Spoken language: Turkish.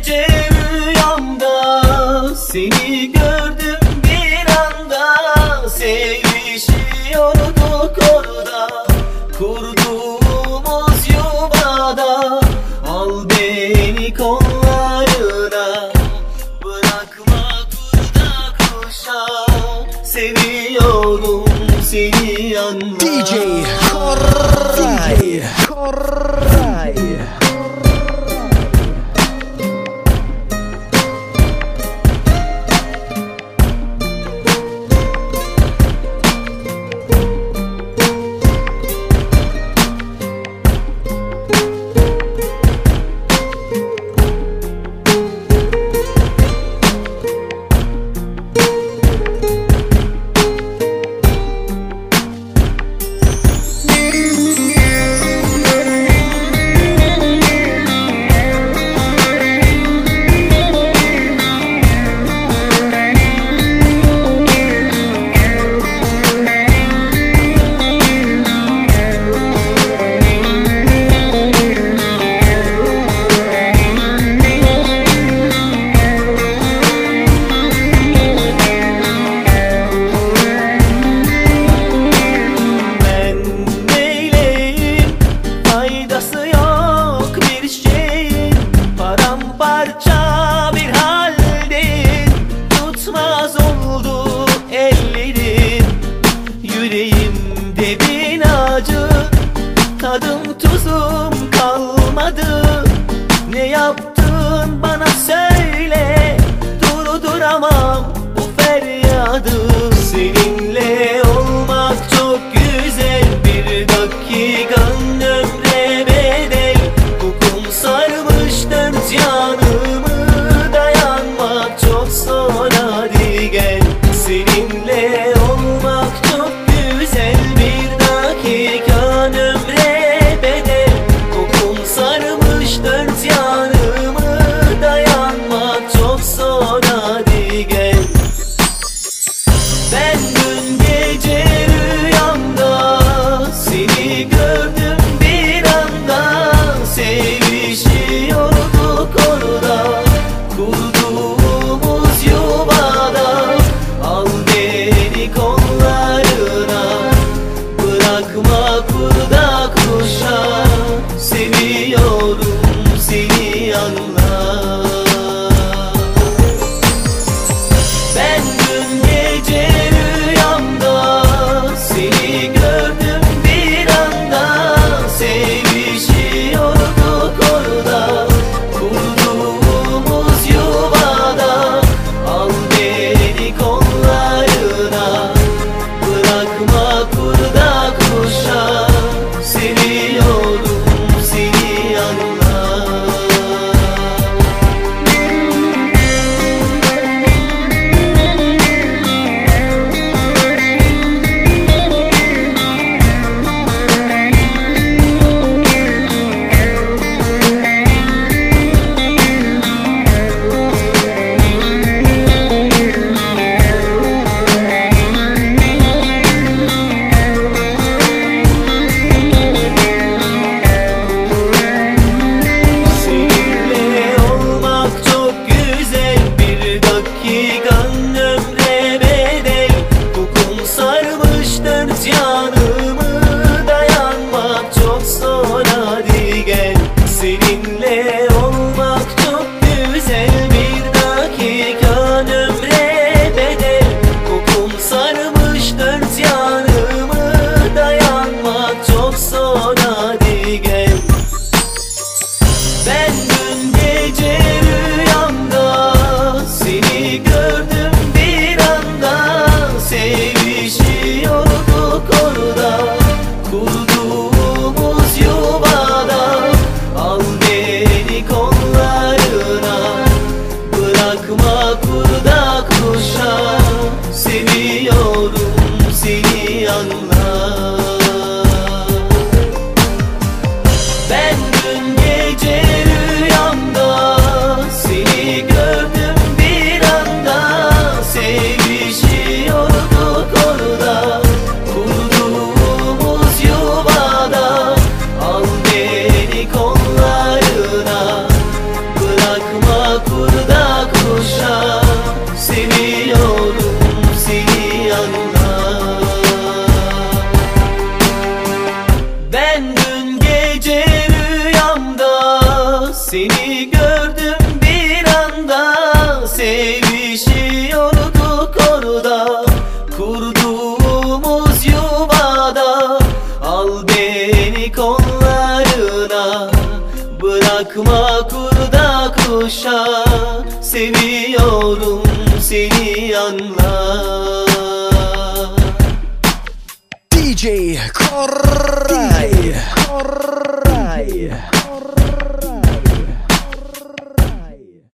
gece rüyamda Seni gördüm bir anda. Sevişiyorduk orada Kurduğumuz yuvada. Al beni kollarına Bırakma kuşta kuşa Seviyorum seni yalnız DJ Korray DJ Korray Yüreğimde bin acı. Tadım tuzum kalmadı. se me seviyorum seni Ben dün gece rüyamda seni gördüm bir anda. Sevişiyorduk orada kurduğumuz yuvada. Al beni kollarına bırakma kurda kuşa. Seviyorum seni anla DJ Koray. DJ Koray.